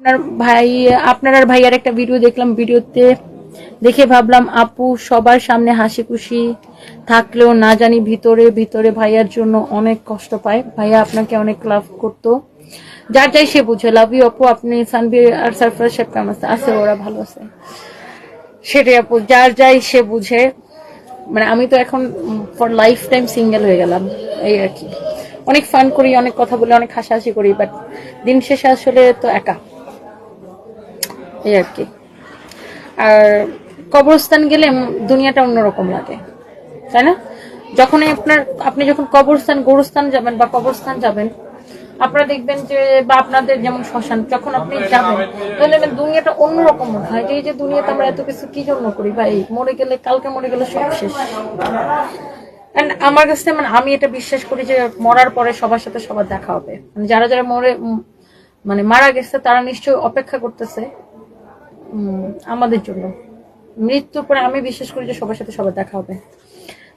আপনার ভাই, আপনার আর ভাইয়ার একটা ভিডিও দেখলাম ভিডিওতে দেখে ভাবলাম, আপু সবার সামনে হাসি খুশি থাকলেও না জানি ভিতরে ভিতরে ভাইয়ার জন্য অনেক কষ্ট পায়। ভাইয়া আপনাকে অনেক লাভ করতো। যার যাই সে বুঝে। লাভ ইউ আপু। আপনি সানবি আর সারফরাজ সাহেব কেমন আছে আছে, ওরা ভালো আছে। সেটাই আপু, যার যাই সে বুঝে। মানে আমি তো এখন ফর লাইফ টাইম সিঙ্গেল হয়ে গেলাম, এই আর কি। অনেক ফান করি, অনেক কথা বলি, অনেক হাসাহাসি করি বাট দিন শেষে আসলে তো একা। এই আর কি। আর কবরস্থান গেলে দুনিয়াটা অন্যরকম লাগে, তাই না? যখন আপনার, আপনি যখন কবরস্থান, গোরস্থান যাবেন বা কবরস্থান যাবেন, আপনারা দেখবেন যে বা আপনাদের যেমন শ্মশান, যখন আপনি যাবেন দেখবেন দুনিয়াটা অন্যরকম মনে হয় এই যে দুনিয়াতে আমরা এত কিছু কি জন্য করি? ভাই, মরে গেলে, কালকে মরে গেলে সব শেষ। আমার কাছে মানে আমি এটা বিশ্বাস করি যে মরার পরে সবার সাথে সবার দেখা হবে। মানে যারা যারা মরে মানে মারা গেছে, তারা নিশ্চয়ই অপেক্ষা করতেছে। আমাদের জন্য। মৃত্যুর পরে আমি বিশ্বাস করি যে সবার সাথে সবার দেখা হবে।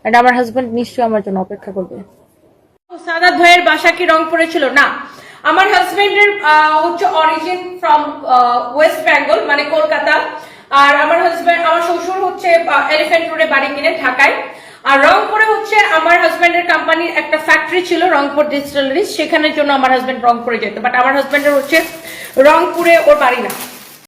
আর আমার হাজবেন্ড নিশ্চয়ই আমার জন্য অপেক্ষা করবে। সাদাত ভাইয়ের বাসা কি রং ছিল? না। আমার হাজবেন্ডের হচ্ছে অরিজিন ফ্রম ওয়েস্ট বেঙ্গল মানে কলকাতা। আর আমার হাজবেন্ড আমার শ্বশুর হচ্ছে এলিফ্যান্ট রোডে বাড়ি কিনে ঢাকায়। আর রংপুরে হচ্ছে আমার হাজবেন্ডের কোম্পানির একটা ফ্যাক্টরি ছিল, রংপুর ডিস্টিলারি সেখানের জন্য আমার হাজবেন্ড রংপুরে যেত। বাট আমার হাজবেন্ডের হচ্ছে রংপুরে ওর বাড়ি না।